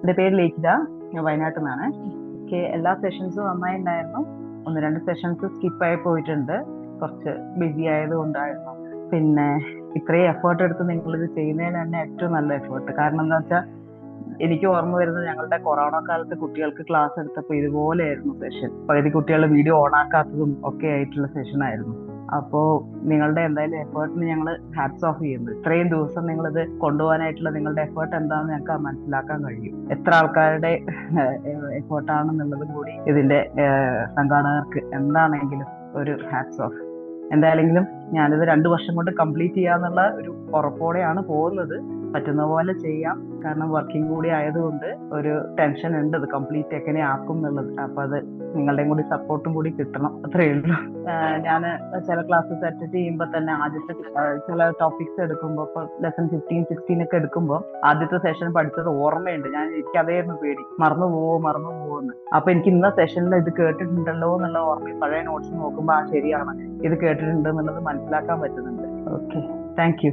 എന്റെ പേര് ലേഖിത ഞാൻ വയനാട്ടിൽ നിന്നാണ് എനിക്ക് എല്ലാ സെഷൻസും നന്നായി ഉണ്ടായിരുന്നു ഒന്ന് രണ്ട് സെഷൻസ് സ്കിപ്പായി പോയിട്ടുണ്ട്. കുറച്ച് ബിസി ആയതുകൊണ്ടായിരുന്നു. പിന്നെ ഇത്രയും എഫേർട്ട് എടുത്ത് നിങ്ങളിത് ചെയ്യുന്നതിന് തന്നെ ഏറ്റവും നല്ല എഫേർട്ട് കാരണം എന്താ വെച്ചാൽ എനിക്ക് ഓർമ്മ വരുന്നത് ഞങ്ങളുടെ കൊറോണ കാലത്ത് കുട്ടികൾക്ക് ക്ലാസ് എടുത്തപ്പോൾ ഇതുപോലെയായിരുന്നു സെഷൻ പകുതി കുട്ടികൾ വീഡിയോ ഓൺ ആക്കാത്തതും ഒക്കെ ആയിട്ടുള്ള സെഷൻ ആയിരുന്നു. അപ്പോൾ നിങ്ങളുടെ എന്തായാലും എഫേർട്ടിന് ഞങ്ങൾ ഹാറ്റ്സ് ഓഫ് ചെയ്യുന്നു. ഇത്രയും ദിവസം നിങ്ങൾ ഇത് കൊണ്ടുപോകാനായിട്ടുള്ള നിങ്ങളുടെ എഫേർട്ട് എന്താണെന്ന് ഞങ്ങൾക്ക് മനസ്സിലാക്കാൻ കഴിയും. എത്ര ആൾക്കാരുടെ എഫേർട്ടാണെന്നുള്ളതും കൂടി ഇതിന്റെ സംഘാടകർക്ക് എന്താണെങ്കിലും ഒരു ഹാറ്റ്സ് ഓഫ് എന്തായാലെങ്കിലും ഞാനിത് രണ്ടു വർഷം കൊണ്ട് കംപ്ലീറ്റ് ചെയ്യാന്നുള്ള ഒരു ഉറപ്പോടെയാണ് പോകുന്നത്. പറ്റുന്ന പോലെ ചെയ്യാം. കാരണം വർക്കിംഗ് കൂടി ആയതുകൊണ്ട് ഒരു ടെൻഷൻ ഉണ്ട്. അത് കംപ്ലീറ്റ് എങ്ങനെ ആക്കും എന്നുള്ളത്. അപ്പൊ അത് നിങ്ങളുടെയും കൂടി സപ്പോർട്ടും കൂടി കിട്ടണം. അത്രേ ഉള്ളൂ. ഞാൻ ചില ക്ലാസ്സസ് അറ്റൻഡ് ചെയ്യുമ്പോൾ തന്നെ ആദ്യത്തെ ചില ടോപ്പിക്സ് എടുക്കുമ്പോൾ ഇപ്പൊ ലെസൺ ഫിഫ്റ്റീൻ സിക്സ്റ്റീൻ ഒക്കെ എടുക്കുമ്പോൾ ആദ്യത്തെ സെഷൻ പഠിച്ചത് ഓർമ്മയുണ്ട്. ഞാൻ എനിക്ക് അതേന്ന് പേടി. മറന്നു പോവോ മറന്നു പോവോ എന്ന്. അപ്പൊ എനിക്ക് ഇന്ന സെഷനിൽ ഇത് കേട്ടിട്ടുണ്ടല്ലോ എന്നുള്ള ഓർമ്മ പഴയ നോട്ട്സ് നോക്കുമ്പോൾ ആ ശരിയാണ്. ഇത് കേട്ടിട്ടുണ്ട് എന്നുള്ളത് മനസ്സിലാക്കാൻ പറ്റുന്നുണ്ട്. Okay thank you